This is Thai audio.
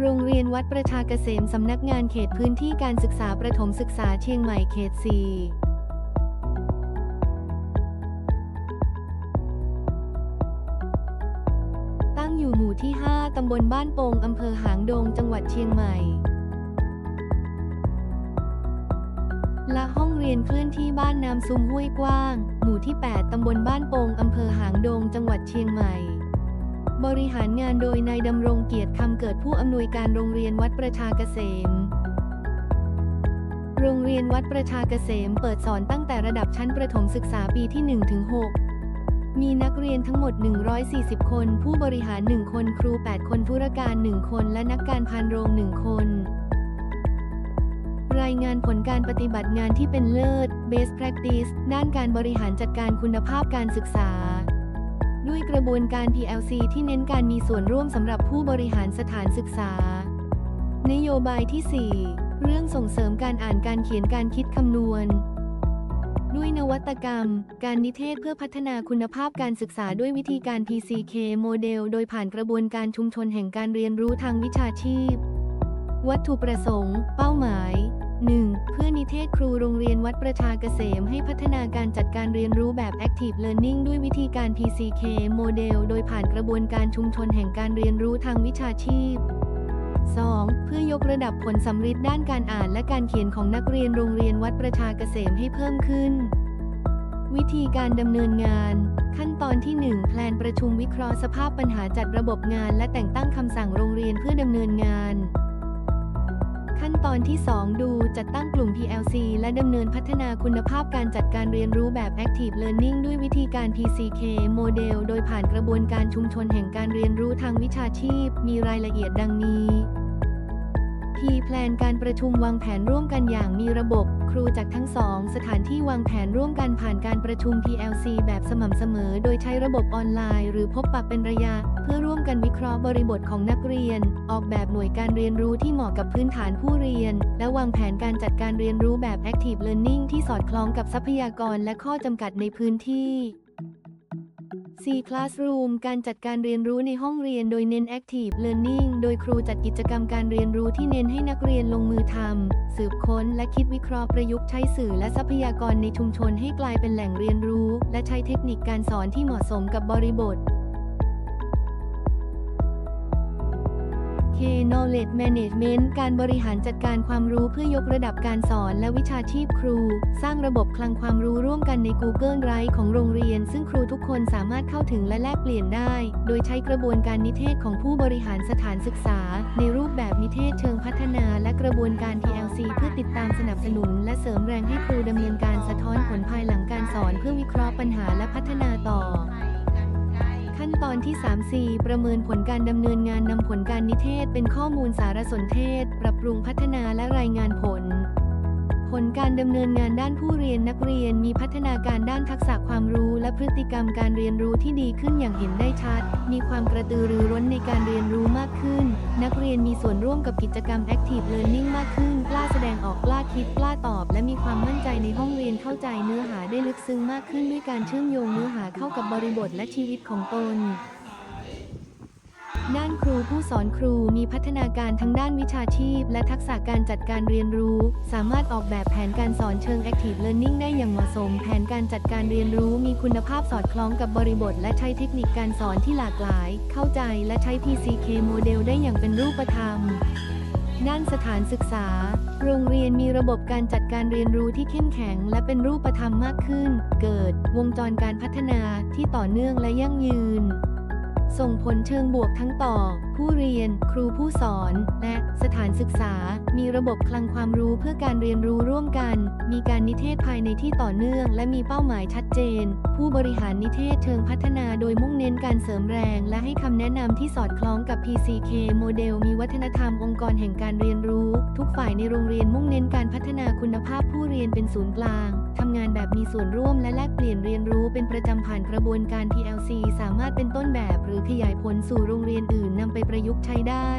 โรงเรียนวัดประชาเกษมสำนักงานเขตพื้นที่การศึกษาประถมศึกษาเชียงใหม่เขต 4ตั้งอยู่หมู่ที่ 5 ตำบลบ้านโป่งอำเภอหางดง จังหวัดเชียงใหม่ และห้องเรียนเคลื่อนที่บ้านน้ำซุ้มห้วยกว้าง หมู่ที่ 8 ตำบลบ้านโป่งอำเภอหางดง จังหวัดเชียงใหม่ บริหารงานโดยนายดำรงเกียรติคำเกิดผู้อำนวยการโรงเรียนวัดประชาเกษม โรงเรียนวัดประชาเกษมเปิดสอนตั้งแต่ระดับชั้นประถมศึกษาปีที่ 1 ถึง 6 มีนักเรียนทั้งหมด 140 คน ผู้บริหาร 1 คน ครู 8 คนธุรการ 1 คน และนักการพานโรง 1 คน รายงานผลการปฏิบัติงานที่เป็นเลิศ Best Practice ด้านการบริหารจัดการคุณภาพการศึกษา ด้วยกระบวนการ PLC ที่เน้นการมีส่วนร่วมสำหรับผู้บริหารสถานศึกษา นโยบายที่ 4 เรื่องส่งเสริมการอ่านการเขียนการคิดคำนวณ ด้วยนวัตกรรม การนิเทศเพื่อพัฒนาคุณภาพการศึกษาด้วยวิธีการ PCK โมเดล โดยผ่านกระบวนการชุมชนแห่งการเรียนรู้ทางวิชาชีพ วัตถุประสงค์ เป้าหมาย 1. เพื่อนิเทศครูโรงเรียนวัดประชาเกษมให้พัฒนาการจัดการเรียนรู้แบบ Active Learning ด้วยวิธีการ PCK โมเดล โดยผ่านกระบวนการชุมชนแห่งการเรียนรู้ทางวิชาชีพ 2. เพื่อยกระดับผลสำฤทธิ์ด้านการอ่านและการเขียนของนักเรียนโรงเรียนวัดประชาเกษมให้เพิ่มขึ้น วิธีการดำเนินงาน ขั้นตอนที่ 1 แพลนประชุมวิเคราะห์สภาพปัญหาจัดระบบงาน และแต่งตั้งคำสั่งโรงเรียนเพื่อดำเนินงาน ขั้นตอนที่ 2 ดูจัดตั้งกลุ่ม PLC และดำเนินพัฒนาคุณภาพการจัดการเรียนรู้แบบ Active Learning ด้วยวิธีการ PCK โมเดล โดยผ่านกระบวนการชุมชนแห่งการเรียนรู้ทางวิชาชีพ มีรายละเอียดดังนี้ P แพลนการประชุมวางแผนร่วมกันอย่างมีระบบ ครูจากทั้งสองสถานที่วางแผนร่วมกันผ่านการประชุม PLC แบบสม่ำเสมอ โดยใช้ระบบออนไลน์ หรือพบปะเป็นระยะ เพื่อร กันวิเคราะห์บริบทของนักเรียน ออกแบบหน่วยการเรียนรู้ที่เหมาะกับพื้นฐานผู้เรียน และวางแผนการจัดการเรียนรู้แบบ Active Learning ที่สอดคล้องกับทรัพยากรและข้อจำกัดในพื้นที่ C Classroom การจัดการเรียนรู้ในห้องเรียนโดยเน้น Active Learning โดยครูจัดกิจกรรมการเรียนรู้ที่เน้นให้นักเรียนลงมือทำสืบค้นและคิดวิเคราะห์ประยุกต์ใช้สื่อและทรัพยากรในชุมชนให้กลายเป็นแหล่งเรียนรู้ และใช้เทคนิคการสอนที่เหมาะสมกับบริบท K Knowledge Management การบริหารจัดการความรู้เพื่อยกระดับการสอนและวิชาชีพครู สร้างระบบคลังความรู้ร่วมกันใน Google Drive ของโรงเรียน ซึ่งครูทุกคนสามารถเข้าถึงและแลกเปลี่ยนได้ โดยใช้กระบวนการนิเทศของผู้บริหารสถานศึกษา ในรูปแบบนิเทศเชิงพัฒนา และกระบวนการ PLC เพื่อติดตามสนับสนุน และเสริมแรงให้ครูดำเนินการสะท้อนผลภายหลังการสอนเพื่อวิเคราะห์ปัญหาและพัฒนาต่อ ตอนที่ 3 4 ประเมินผลการดำเนินงานนำผลการนิเทศเป็นข้อมูลสารสนเทศ ปรับปรุงพัฒนาและรายงานผล ผลการดำเนินงานด้านผู้เรียนนักเรียนมีพัฒนาการด้านทักษะความรู้และพฤติกรรมการเรียนรู้ที่ดีขึ้นอย่างเห็นได้ชัด มีความกระตือรือร้นในการเรียนรู้มากขึ้น นักเรียนมีส่วนร่วมกับกิจกรรม Active Learning มากขึ้น แสดงออกกล้าคิดกล้าตอบ และมีความมั่นใจในห้องเรียนเข้าใจเนื้อหาได้ลึกซึ้งมากขึ้นด้วยการเชื่อมโยงเนื้อหาเข้ากับบริบทและชีวิตของตนด้านครูผู้สอนครูมีพัฒนาการทั้งด้านวิชาชีพ และทักษะการจัดการเรียนรู้ สามารถออกแบบแผนการสอนเชิง Active Learning ได้อย่างเหมาะสม แผนการจัดการเรียนรู้มีคุณภาพสอดคล้องกับบริบท และใช้เทคนิคการสอนที่หลากหลาย เข้าใจและใช้ PCK โมเดลได้อย่างเป็นรูปธรรม ด้านสถานศึกษา โรงเรียนมีระบบการจัดการเรียนรู้ที่เข้มแข็ง และเป็นรูปธรรมมากขึ้น เกิด วงจรการพัฒนาที่ต่อเนื่องและยั่งยืน ส่งผลเชิงบวกทั้งต่อ ผู้เรียน ครูผู้สอน และสถานศึกษา มีระบบคลังความรู้เพื่อการเรียนรู้ร่วมกัน มีการนิเทศภายในที่ต่อเนื่อง และมีเป้าหมายชัดเจน ผู้บริหารนิเทศเชิงพัฒนาโดยมุ่งเน้นการเสริมแรง และให้คำแนะนำที่สอดคล้องกับ PCK โมเดลมีวัฒนธรรมองค์กรแห่งการเรียนรู้ ทุกฝ่ายในโรงเรียนมุ่งเน้นการพัฒนาคุณภาพผู้เรียนเป็นศูนย์กลางทำงานแบบมีส่วนร่วมและแลกเปลี่ยนเรียนรู้เป็นประจำผ่านกระบวนการ PLC สามารถเป็นต้นแบบหรือขยายผลสู่โรงเรียนอื่นนำไปประยุกต์ใช้ได้